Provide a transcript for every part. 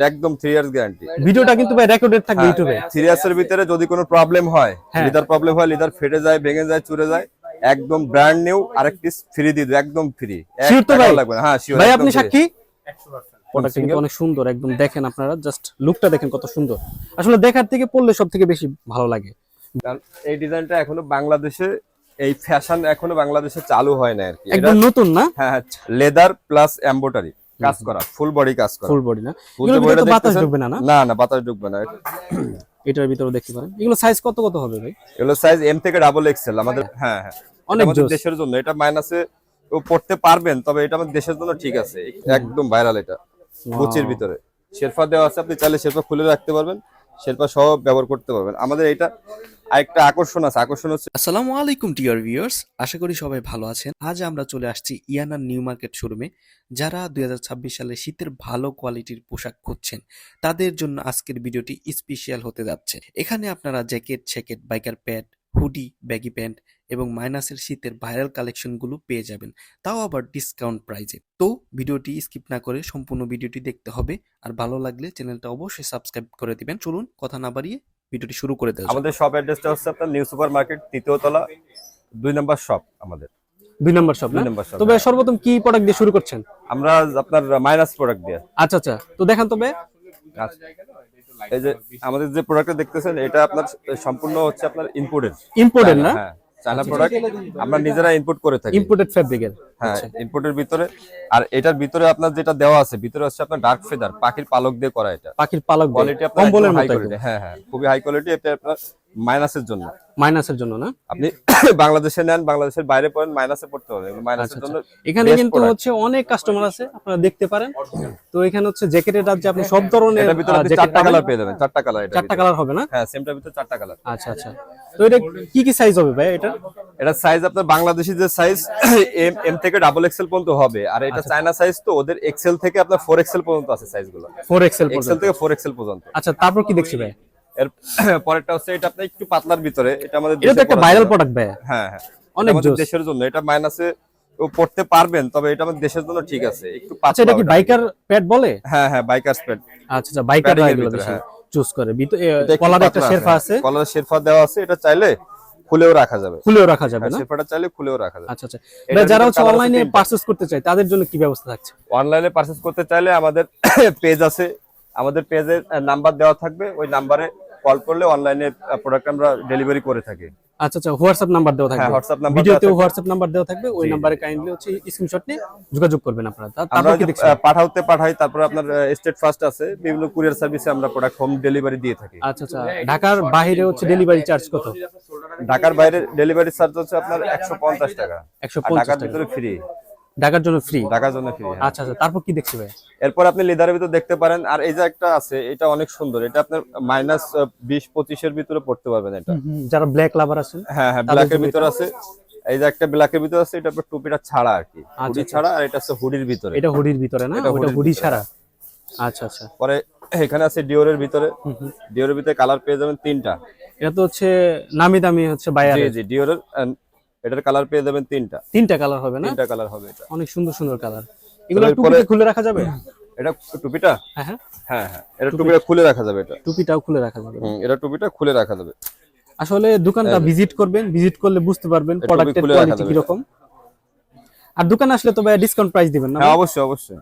একদম three years guarantee ভিডিওটা কিন্তু ভাই রেকর্ডেড থাকবে হ্যাঁ, ইউটিউবে থ্রি ইয়ার্সের ভিতরে যদি কোনো প্রবলেম হয় হ্যাঁ। লিদার প্রবলেম হয় লিদার ফেটে যায় ভেঙে যায় চুরে যায় একদম ব্র্যান্ড নিউ আরেক পিস ফ্রি দিয়ে দেবো একদম ফ্রি Sure তো ভাই? লাগবে হ্যাঁ শিওর ভাই আপনি সাক্ষী? প্রোডাক্ট কিন্তু single? অনেক সুন্দর একদম দেখেন আপনারা জাস্ট লুকটা দেখেন কত সুন্দর। আসলে দেখার থেকে পড়লে সব থেকে বেশি ভালো লাগে। এই ডিজাইনটা এখনও বাংলাদেশে এই ফ্যাশন এখনও বাংলাদেশে চালু হয় না আর কি। একদম নতুন না? হ্যাঁ লেদার প্লাস এম্বোটারি কাজ করা ফুল বডি কাজ করা। ফুল বডি না? এগুলো বাতাস ঢুকবে না না? না না বাতাস ঢুকবে না। এটার ভিতরে দেখতে পারেন। এগুলো সাইজ কত কত হবে ভাই? এগুলো সাইজ এম থেকে ডাবল এক্সেল আমাদের হ্যাঁ হ্যাঁ। অনেক দেশের জন্য এটা মাইনাসে পড়তে পারবেন তবে এটা আমাদের দেশের জন্য ঠিক আছে। একদম ভাইরাল এটা। বুচির ভিতরে। শেরফা দেওয়া আছে আপনি চাইলে শেরফা খুলে রাখতে পারবেন। শেরফা সব ব্যবহার করতে পারবেন। আমাদের এটা আরেকটা আকর্ষণ আছে। আকর্ষণ হচ্ছে আসসালামু আলাইকুম ডিয়ার ভিউয়ার্স আশা করি সবাই ভালো আছেন। আজ আমরা চলে আসছি ইয়ানার নিউ মার্কেট শোরুমে। যারা দুই হাজার ছাব্বিশ সালে শীতের ভালো কোয়ালিটির পোশাক খুঁজছেন, তাদের জন্য আজকের ভিডিওটি স্পেশাল হতে যাচ্ছে। এখানে আপনারা jacket শ্যাকেট biker pant hoodie baggy pant এবং মাইনাসের শীতের ভাইরাল কালেকশনগুলো পেয়ে যাবেন। তাও আবার ডিসকাউন্ট প্রাইজে তো ভিডিওটি স্কিপ না করে সম্পূর্ণ ভিডিওটি দেখতে হবে। আর ভালো লাগলে চ্যানেলটা অবশ্যই সাবস্ক্রাইব করে দিবেন। চলুন কথা না বাড়িয়ে ভিডিওটি শুরু করে দেওয়া আমাদের শপ অ্যাড্রেসটা হচ্ছে আপনার নিউ সুপার মার্কেট তৃতীয় তলা দুই নম্বর শপ আমাদের। দুই নম্বর না? দুই নম্বর শপ তবে সর্বপ্রথম কি প্রোডাক্ট দিয়ে শুরু করছেন? আমরা আপনার মাইনাস প্রোডাক্ট দিয়ে। আচ্ছা আচ্ছা। তো দেখান তবে। এই যে আমাদের যে প্রোডাক্টটা দেখতেছেন এটা আপনার সম্পূর্ণ হচ্ছে আপনার ইম্পোর্টেড ইম্পোর্টেড না? হ্যাঁ চায়না প্রোডাক্ট আমরা নিজেরা ইম্পোর্ট করে থাকি। ইম্পোর্টেড ফ্যাব্রিকের হ্যাঁ ইম্পোর্টের ভিতরে। আর এটার ভিতরে আপনার যেটা দেওয়া আছে ভিতরে হচ্ছে আপনার ডার্ক ফেদার পাখির পালক দিয়ে করা এটা। পাখির পালক কোয়ালিটি আপনার কম্বলের মতো হ্যাঁ হ্যাঁ খুবই হাই কোয়ালিটি এটা আপনার মাইনাসের জন্য। মাইনাসের জন্য না? আপনি বাংলাদেশে নেন বাংলাদেশের বাইরে পড়েন মাইনাসে পড়তে হবে। মাইনাসের আচ্ছা, জন্য এখানে কিন্তু হচ্ছে অনেক কাস্টমার আছে আপনারা দেখতে পারেন। তো এখানে হচ্ছে জ্যাকেটের রাজ্যে আপনি সব ধরনের এটার ভিতরে আপনি চারটা কালার পেয়ে যাবেন চারটা কালার এটা চারটা কালার হবে না? হ্যাঁ সেমটার ভিতরে চারটা কালার আচ্ছা আচ্ছা। তো এটা কি কি সাইজ হবে ভাই এটা? এটা সাইজ আপনার বাংলাদেশি যে সাইজ এম এম থেকে ডাবল এক্সেল পর্যন্ত হবে। আর আচ্ছা। এটা চায়না সাইজ তো ওদের এক্সেল থেকে আপনার ফোর এক্সেল পর্যন্ত আছে সাইজগুলো ফোর এক্সেল এক্সেল থেকে ফোর এক্সেল পর্যন্ত। আচ্ছা তারপর কি দেখছি ভাই? এর পরেরটা হচ্ছে এটা আপনার একটু পাতলার ভিতরে এটা আমাদের এটা তো একটা ভাইরাল প্রোডাক্ট ভাই। হ্যাঁ হ্যাঁ। অনেক। দেশের জন্য এটা মাইনাসে পড়তে পারবেন তবে এটা আমাদের দেশের জন্য ঠিক আছে একটু আচ্ছা এটা কি বাইকার প্যাড বলে? হ্যাঁ হ্যাঁ বাইকার স্প্রেড আচ্ছা আচ্ছা বাইকার এগুলো। চুজ করে। কলার একটা শেরফা আছে কলার শেরফা দেওয়া আছে এটা চাইলে খুলেও রাখা যাবে। খুলেও রাখা যাবে হ্যাঁ, না? শেরফাটা চাইলে খুলেও রাখা যাবে। আচ্ছা আচ্ছা। যারা হচ্ছে অনলাইনে পারচেজ করতে চায় তাদের জন্য কি ব্যবস্থা থাকছে? অনলাইনে পারচেজ করতে চাইলে আমাদের পেজ আছে। আমাদের পেজের নাম্বার দেওয়া থাকবে ওই নাম্বারে কল করলে অনলাইনে প্রোডাক্ট আমরা ডেলিভারি করে থাকি। আচ্ছা আচ্ছা হোয়াটসঅ্যাপ নাম্বার দেওয়া থাকবে। হ্যাঁ, WhatsApp number ভিডিওতেও হোয়াটসঅ্যাপ নাম্বার দেওয়া থাকবে। ওই নাম্বারে কাইন্ডলি হচ্ছে স্ক্রিনশট নিয়ে যোগাযোগ করবেন আপনারা। তারপর কি দেখছেন? পাঠাতে পাঠাই তারপর আপনার স্টেট ফার্স্ট আছে। বিভিন্ন কুরিয়ার সার্ভিসে আমরা প্রোডাক্ট হোম ডেলিভারি দিয়ে থাকি। আচ্ছা আচ্ছা ঢাকার বাইরে হচ্ছে ডেলিভারি চার্জ কত? ঢাকার বাইরে ডেলিভারি চার্জ হচ্ছে আপনার একশো পঞ্চাশ টাকা। একশো আর ঢাকার টাকা। ভিতরে ফ্রি ঢাকার জন্য ফ্রি ঢাকার জন্য ফ্রি আচ্ছা আচ্ছা তারপর কি দেখছি ভাই এরপর আপনি লেদারের ভিতর দেখতে পারেন আর এই যে একটা আছে এটা অনেক সুন্দর। এটা আপনার মাইনাস বিশ পঁচিশের ভিতরে পড়তে পারবেন এটা। যারা ব্ল্যাক লাভার আছেন হ্যাঁ হ্যাঁ ব্ল্যাকের ভিতর আছে। এই যে একটা ব্ল্যাকের ভিতর আছে এটা আপনার টুপিটা ছাড়া আর কি। আচ্ছা, হুডি আচ্ছা। ছাড়া আর এটা আছে হুডির ভিতরে। এটা হুডির ভিতরে না? এটা ওটা হুডি ছাড়া। আচ্ছা আচ্ছা। পরে এখানে আছে ডিওরের ভিতরে। ডিওরের ভিতরে কালার পেয়ে যাবেন তিনটা। এটা তো হচ্ছে নামি দামি হচ্ছে বায়ার জি জি ডিওরের এটার কালার পেয়ে যাবেন তিনটা। তিনটা কালার হবে না? তিনটা কালার হবে এটা। অনেক সুন্দর সুন্দর কালার এগুলো টুপিতে খুলে রাখা যাবে? এটা টুপিটা? হ্যাঁ হ্যাঁ। হ্যাঁ হ্যাঁ। এটা টুপিটা খুলে রাখা যাবে এটা। টুপিটাও খুলে রাখা যাবে। হুম, এটা টুপিটা খুলে রাখা যাবে। আসলে দোকানটা ভিজিট করবেন ভিজিট করলে বুঝতে পারবেন প্রোডাক্টের কোয়ালিটি যাবে। কীরকম। আর দোকানে আসলে তো ভাই ডিসকাউন্ট প্রাইস দিবেন না হ্যাঁ অবশ্যই অবশ্যই।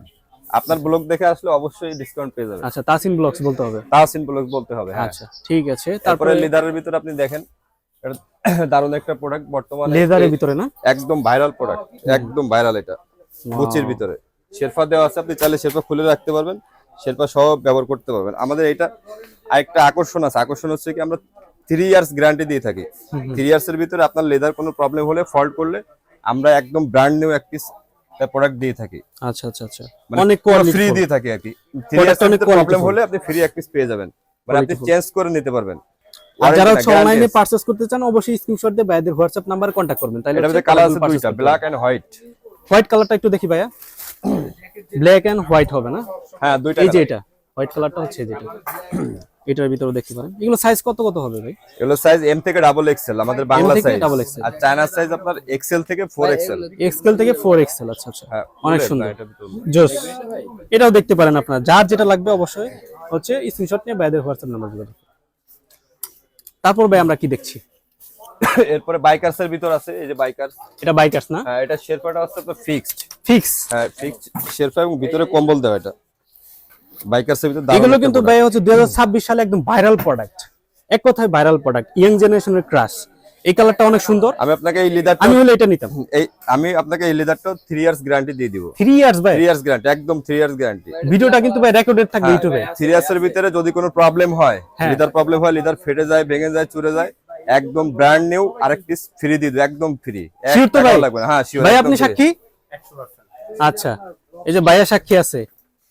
আপনার ব্লগ দেখে আসলে অবশ্যই ডিসকাউন্ট পেয়ে যাবেন। আচ্ছা তাসিন ব্লগস বলতে হবে? তাসিন ব্লগ বলতে হবে হ্যাঁ। আচ্ছা ঠিক আছে। তারপরে তারপরে লেদারের ভিতরে আপনি দেখেন এটা দারুণ একটা প্রোডাক্ট বর্তমানে লেদারের ভিতরে না? একদম ভাইরাল প্রোডাক্ট একদম ভাইরাল এটা বুচির ভিতরে। শেরফা দেওয়া আছে আপনি চাইলে শেরফা খুলে রাখতে পারবেন শেরফা সব ব্যবহার করতে পারবেন। আমাদের এটা আরেকটা আকর্ষণ আছে আকর্ষণ হচ্ছে কি আমরা থ্রি ইয়ার্স গ্যারান্টি দিয়ে থাকি। থ্রি ইয়ার্স এর ভিতরে আপনার লেদার কোনো প্রবলেম হলে ফল্ট করলে আমরা একদম ব্র্যান্ড নিউ এক পিস প্রোডাক্ট দিয়ে থাকি। আচ্ছা আচ্ছা আচ্ছা। মানে অনেক ফ্রি দিয়ে থাকি আর কি। থ্রি ইয়ার্স প্রবলেম হলে আপনি ফ্রি এক পিস পেয়ে যাবেন। মানে আপনি চেঞ্জ করে নিতে পারবেন। আর যারা হচ্ছে অনলাইনে পারচেজ করতে চান অবশ্যই স্ক্রিনশট দিয়ে ভাইদের হোয়াটসঅ্যাপ নাম্বার কন্ট্যাক্ট করবেন। তাহলে ভিতরে কালার আছে দুইটা ব্ল্যাক এন্ড হোয়াইট হোয়াইট কালারটা একটু দেখি ভাইয়া। ব্ল্যাক এন্ড হোয়াইট হবে না? হ্যাঁ দুইটা এই যে এটা হোয়াইট কালারটা হচ্ছে যেটা এটার ভিতরে দেখতে পারেন। এগুলো সাইজ কত কত হবে ভাই? এগুলো সাইজ এম থেকে ডাবল এক্সেল আমাদের বাংলা সাইজ XL আর চায়নার সাইজ আপনার এক্সেল থেকে ফোর এক্সেল এক্সেল থেকে ফোর এক্সেল আচ্ছা আচ্ছা। হ্যাঁ অনেক সুন্দর। এটা জোস এটাও দেখতে পারেন আপনারা। যার যেটা লাগবে অবশ্যই হচ্ছে স্ক্রিনশট নিয়ে বাইদের হোয়াটসঅ্যাপ নাম্বার দিবেন তারপর ভাই আমরা কি দেখছি? এরপরে বাইকার্স এর ভিতর আছে এই যে বাইকার্স এটা বাইকার্স না? হ্যাঁ এটা শেরপাটা আছে তো ফিক্সড ফিক্স হ্যাঁ ফিক্সড শেরপা এবং ভিতরে কম্বল দেওয়া এটা। বাইকার্স এর ভিতর এগুলো কিন্তু। ভাই হচ্ছে 2026 সালে একদম ভাইরাল প্রোডাক্ট এক কথায় ভাইরাল প্রোডাক্ট ইয়াং জেনারেশনের ক্রাশ এই কালারটা অনেক সুন্দর। আমি আপনাকে এই লিদারটা আমি হলে এটা নিতাম। এই আমি আপনাকে এই লিদারটা থ্রি ইয়ার্স গ্যারান্টি দিয়ে দিব। থ্রি ইয়ার্স ভাই? থ্রি ইয়ার্স গ্যারান্টি একদম থ্রি ইয়ার্স গ্যারান্টি ভিডিওটা কিন্তু ভাই রেকর্ডেড থাকবে ইউটিউবে থ্রি ইয়ার্স এর ভিতরে যদি কোনো প্রবলেম হয় হ্যাঁ। লিদার প্রবলেম হয় লিদার ফেটে যায় ভেঙে যায় চুরে যায় একদম ব্র্যান্ড নিউ আরেক পিস ফ্রি দিয়ে দেব একদম ফ্রি Sure তো ভাই? লাগবে হ্যাঁ শিওর ভাই আপনি সাক্ষী? 100% আচ্ছা। এই যে ভাইয়া সাক্ষী আছে।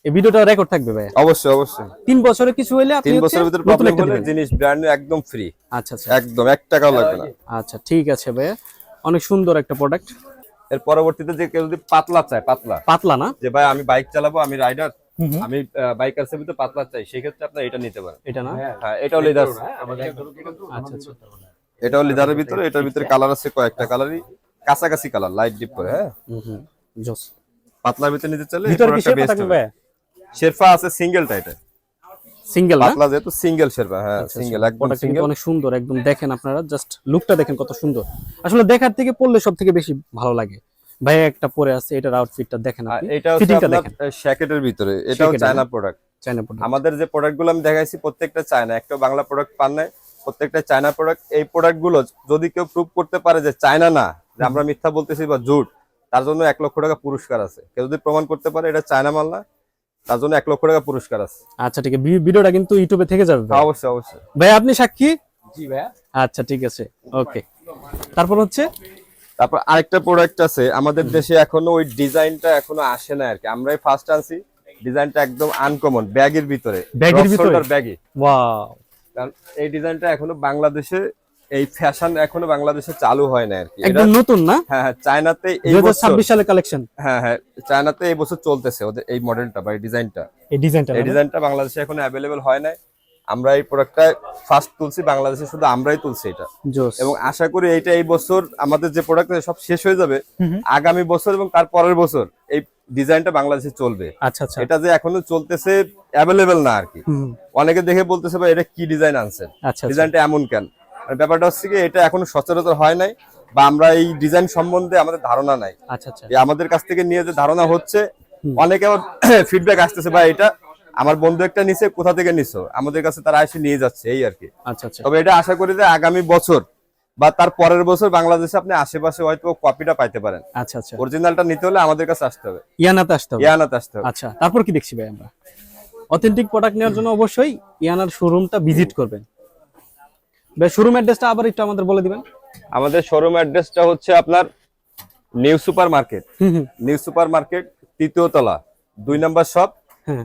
এই ভিডিওটা রেকর্ড থাকবে ভাই অবশ্যই অবশ্যই। তিন বছরে কিছু হইলে আপনি তিন বছরের ভিতরে প্রবলেম হলে জিনিস ব্র্যান্ড একদম ফ্রি আচ্ছা আচ্ছা। একদম এক টাকাও লাগবে না। আচ্ছা ঠিক আছে ভাইয়া। অনেক সুন্দর একটা প্রোডাক্টের পরবর্তীতে যে কেউ যদি পাতলা চায় পাতলা। পাতলা না? যে ভাই আমি বাইক চালাবো আমি রাইডার আমি বাইকার্সের ভিতরে পাতলা চাই সেক্ষেত্রে আপনার এটা নিতে পারেন। এটা না? হ্যাঁ এটাও লেদার আচ্ছা আচ্ছা। এটাও লেদারের ভিতরে এটার ভিতরে কালার আছে কয়েকটা কালারই কাছাকাছি কালার লাইট ডিপ করে হ্যাঁ। জোস। পাতলার ভিতরে নিতে চাইলে ভিতর কি থাকবে শেরফা আছে সিঙ্গেলটা এটা সিঙ্গেল পাতলা যেহেতু সিঙ্গেল শেরফা হ্যাঁ সিঙ্গেল একদম সিঙ্গেল। অনেক সুন্দর একদম দেখেন আপনারা জাস্ট লুকটা দেখেন কত সুন্দর। আসলে দেখার থেকে পড়লে সব থেকে বেশি ভালো লাগে। ভাইয়া একটা পরে আছে এটার আউটফিটটা দেখেন আপনি। এটা ফিটিংটা দেখেন। শ্যাকেটের ভিতরে। এটাও চায়না প্রোডাক্ট চাইনা প্রোডাক্ট আমাদের যে প্রোডাক্টগুলো আমি দেখাইছি প্রত্যেকটা চায়না একটা বাংলা প্রোডাক্ট পান নাই প্রত্যেকটা চায়না প্রোডাক্ট এই প্রোডাক্টগুলো যদি কেউ প্রুভ করতে পারে যে চায়না না যে আমরা মিথ্যা বলতেছি বা জুট তার জন্য এক লক্ষ টাকা পুরস্কার আছে। কেউ যদি প্রমাণ করতে পারে এটা চায়না মাল না। তার জন্য এক লক্ষ টাকা পুরস্কার আছে। আচ্ছা ঠিক আছে। ভিডিওটা কিন্তু ইউটিউবে থেকে যাবে অবশ্যই অবশ্যই। ভাই আপনি সাক্ষী? জি ভাইয়া। আচ্ছা ঠিক আছে। ওকে তারপর হচ্ছে? তারপর আরেকটা প্রোডাক্ট আছে। আমাদের দেশে এখনও ওই ডিজাইনটা এখনও আসে না আর কি আমরাই ফার্স্ট আনছি। ডিজাইনটা একদম আনকমন ব্যাগের ভিতরে। ব্যাগের ভিতরে? ব্যাগই ওয়াও কারণ এই ডিজাইনটা এখনও বাংলাদেশে এই ফ্যাশন এখনও বাংলাদেশে চালু হয় না আর কি। একদম নতুন না? হ্যাঁ হ্যাঁ চায়নাতে এই বছর সালের কালেকশন হ্যাঁ হ্যাঁ চায়নাতে এই বছর চলতেছে ওদের এই মডেলটা বা এই ডিজাইনটা এই ডিজাইনটা এই ডিজাইনটা বাংলাদেশে এখনও অ্যাভেলেবেল হয় নাই। আমরা এই প্রোডাক্টটা ফার্স্ট তুলছি বাংলাদেশে শুধু আমরাই তুলছি এটা। জোস। এবং আশা করি এইটা এই বছর আমাদের যে প্রোডাক্ট সব শেষ হয়ে যাবে। আগামী বছর এবং তার পরের বছর এই ডিজাইনটা বাংলাদেশে চলবে। আচ্ছা আচ্ছা। এটা যে এখনও চলতেছে অ্যাভেলেবেল না আর কি। অনেকে দেখে বলতেছে ভাই এটা কি ডিজাইন আনছেন? আচ্ছা আচ্ছা। ডিজাইনটা এমন কেন? মানে ব্যাপারটা হচ্ছে কি এটা এখনও সচরাচর হয় নাই বা আমরা এই ডিজাইন সম্বন্ধে আমাদের ধারণা নাই। আচ্ছা আচ্ছা। আমাদের কাছ থেকে নিয়ে যে ধারণা হচ্ছে অনেকে ফিডব্যাক আসতেছে ভাই এটা আমার বন্ধু একটা নিছে কোথা থেকে নিছো? আমাদের কাছে তারা এসে নিয়ে যাচ্ছে এই আর কি। আচ্ছা আচ্ছা। তবে এটা আশা করি যে আগামী বছর বা তার পরের বছর বাংলাদেশে আপনি আশেপাশে হয়তো কপিটা পাইতে পারেন। আচ্ছা আচ্ছা। অরিজিনালটা নিতে হলে আমাদের কাছে আসতে হবে। ইয়ানাতে আসতে হবে? ইয়ানাতে আসতে হবে। আচ্ছা তারপর কি দেখছি ভাই আমরা? অথেন্টিক প্রোডাক্ট নেওয়ার জন্য অবশ্যই ইয়ানার শোরুমটা ভিজিট করবেন। ভাই শোরুম অ্যাড্রেসটা আবার একটু আমাদের বলে দিবেন। আমাদের শোরুম অ্যাড্রেসটা হচ্ছে আপনার new super market new super market তৃতীয় তলা দুই নম্বর শপ।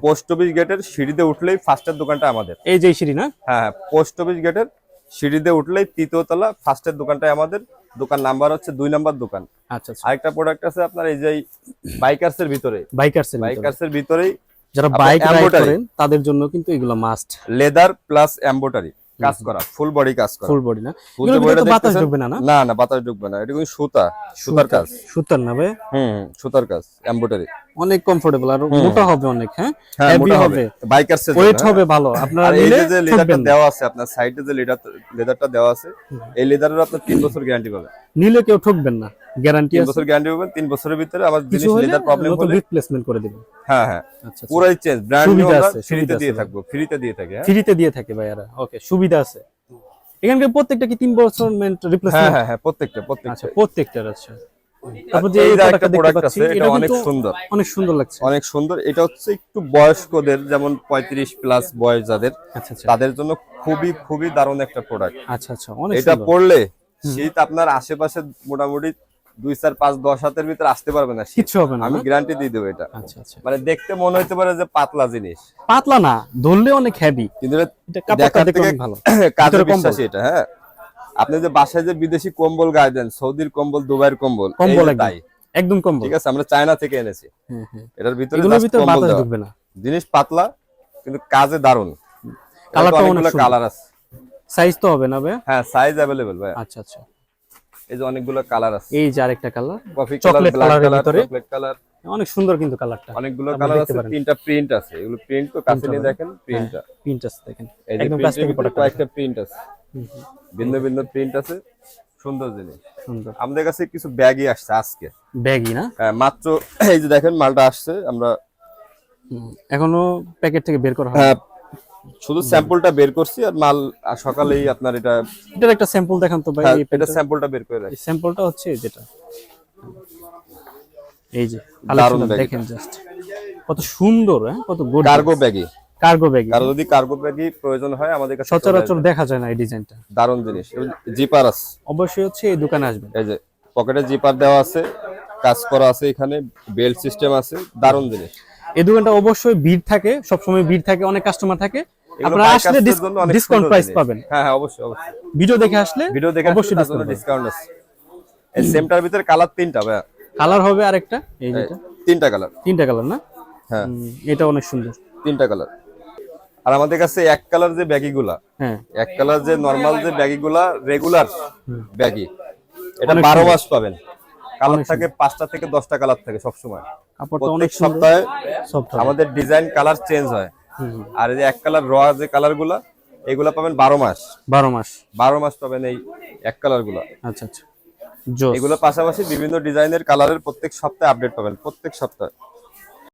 পোস্ট অফিস গেটের সিঁড়িতে উঠলেই ফার্স্টের দোকানটা আমাদের। এই যে সিঁড়ি না? হ্যাঁ পোস্ট অফিস গেটের সিঁড়িতে উঠলেই তৃতীয় তলা ফার্স্টের দোকানটাই আমাদের। দোকান নাম্বার হচ্ছে দুই নাম্বার দোকান। আচ্ছা আচ্ছা। আরেকটা প্রোডাক্ট আছে আপনার এই যে বাইকার্স এর ভিতরে। বাইকার্স বাইকার্স এর ভিতরেই যারা বাইক রাইড। করেন তাদের জন্য কিন্তু এগুলো মাস্ট লেদার প্লাস এম্বোটারি কাজ করা ফুল বডি কাজ করা। ফুল বডি না? ফুল বডি তো বাতাস ঢুকবে না না? না বাতাস ঢুকবে না এটা কিন্তু সুতা সুতার কাজ। সুতার না ভাই? হুম হুম, সুতার কাজ এম্বোটারি অনেক কমফোর্টেবল আর মোটা হবে অনেক হ্যাঁ? হ্যাঁ Heavy মোটা হবে। বাইকার্স এর ওয়েট হবে ভালো। আপনারা এই যে লেদারটা দেওয়া আছে আপনার সাইডে যে লেদার লেদারটা দেওয়া আছে এই লেদারের আপনার তিন বছর গ্যারান্টি পাবেন। নিলে কেউ ঠকবেন না। গ্যারান্টি আছে। বছর গ্যারান্টি পাবেন তিন বছরের ভিতরে আবার জিনিস লেদার প্রবলেম হলে রিপ্লেসমেন্ট করে দিবেন। হ্যাঁ হ্যাঁ। আচ্ছা আচ্ছা। পুরাই চেঞ্জ ব্র্যান্ড নিউ আমরা আছে, ফ্রিতে দিয়ে। থাকব ফ্রিতে দিয়ে থাকে হ্যাঁ? ফ্রিতে দিয়ে থাকে ভাইয়ারা। ওকে সুবিধা আছে। এখানকার প্রত্যেকটা কি তিন বছর হ্যাঁ রিপ্লেসমেন্ট হ্যাঁ হ্যাঁ প্রত্যেকটা প্রত্যেকটা। আচ্ছা প্রত্যেকটা প্রত্যেকটার আছে তারপর যে এই এই একটা প্রোডাক্ট আছে এটা অনেক সুন্দর। অনেক সুন্দর লাগছে। অনেক সুন্দর। এটা হচ্ছে একটু বয়স্কদের যেমন পঁয়ত্রিশ প্লাস বয়স যাদের তাদের জন্য খুবই খুবই দারুণ একটা প্রোডাক্ট আচ্ছা আচ্ছা অনেক এটা পড়লে শীত আপনার আশেপাশে মোটামুটি দুই চার পাঁচ দশ হাতের ভিতরে আসতে পারবে না শীত। হবে না আমি গ্যারান্টি দিয়ে দেবো এটা। আচ্ছা মানে দেখতে মনে হতে পারে যে পাতলা জিনিস। পাতলা না ধরলে অনেক হেভি কিন্তু দেখার থেকে ভালো। কাজে ভিতরে কম্বল। বিশ্বাসী এটা হ্যাঁ? আপনি যে বাসায় যে বিদেশি কম্বল গায়ে দেন সৌদির কম্বল দুবাইয়ের কম্বল কম্বল তাই? একদম কম্বল। ঠিক আছে আমরা চায়না থেকে এনেছি। এটার ভিতরে কম্বল ঢুকবে না। জিনিস পাতলা কিন্তু কাজে দারুণ। কালারটা অনেক কালার আছে। সাইজ তো হবে না ভাই? হ্যাঁ সাইজ অ্যাভেলেবেল ভাই আচ্ছা আচ্ছা। এই যে অনেকগুলো কালার আছে। এই যে আরেকটা colour coffee colour black colour chocolate colour অনেক সুন্দর কিন্তু কালারটা অনেকগুলো কালার আছে তিনটা প্রিন্ট আছে। এগুলো প্রিন্ট তো কাছে নিয়ে দেখেন প্রিন্টটা প্রিন্ট আছে। দেখেন। একদম কাছ থেকে ভিতরে প্রোডাক্ট কয়েকটা প্রিন্ট আছে। ভিন্ন ভিন্ন প্রিন্ট আছে। সুন্দর জিনিস। সুন্দর। আমাদের কাছে কিছু ব্যাগই আসছে আজকে। ব্যাগই না? হ্যাঁ, মাত্র এই যে দেখেন মালটা আসছে। আমরা এখনও প্যাকেট থেকে বের করা হয় হ্যাঁ, শুধু স্যাম্পলটা বের করছি আর মাল সকালেই আপনার এটা এটার একটা স্যাম্পল দেখান তো ভাই হ্যাঁ, এটা স্যাম্পলটা বের করে রাখি। স্যাম্পলটা হচ্ছে যেটা। এই যে দেখেন জাস্ট কত সুন্দর হ্যাঁ? কত গুড কার্গো ব্যাগই কার্গো ব্যাগ কারও যদি কার্গো ব্যাগই প্রয়োজন হয় আমাদের কাছে সচরাচর দেখা যায় না এই ডিজাইনটা। দারুণ জিনিস। জিপার আছে অবশ্যই হচ্ছে এই দোকানে আসবেন। এই যে পকেটে জিপার দেওয়া আছে কাজ করা আছে এখানে বেল্ট সিস্টেম আছে দারুণ জিনিস। এই দোকানটা অবশ্যই ভিড় থাকে সবসময় ভিড় থাকে অনেক কাস্টমার থাকে। আপনারা আসলে ডিসকাউন্ট প্রাইস পাবেন। হ্যাঁ হ্যাঁ অবশ্যই অবশ্যই। ভিডিও দেখে আসলে ভিডিও দেখে অবশ্যই ডিসকাউন্ট আছে। এই সেমটার ভিতরে কালার তিনটা ভাই কালার হবে আরেকটা এই যেটা। তিনটা কালার তিনটা কালার না? হ্যাঁ। এটা অনেক সুন্দর। তিনটা কালার আর আমাদের কাছে এক কালার যে ব্যাগিগুলা হ্যাঁ। এক কালার যে নরমাল যে ব্যাগিগুলা রেগুলার ব্যাগি এটা বারো। মাস পাবেন। কালার থাকে পাঁচটা থেকে দশটা কালার থাকে সবসময়। কাপড়টা অনেক প্রত্যেক সপ্তাহে আমাদের ডিজাইন কালার চেঞ্জ হয়। আর এই যে এক কালার র যে কালারগুলা এগুলা পাবেন বারো মাস। বারো মাস। বারো মাস পাবেন এই এক কালারগুলা। আচ্ছা আচ্ছা। এগুলো পাশাপাশি বিভিন্ন ডিজাইনের কালারের প্রত্যেক সপ্তাহে আপডেট পাবেন প্রত্যেক সপ্তাহে।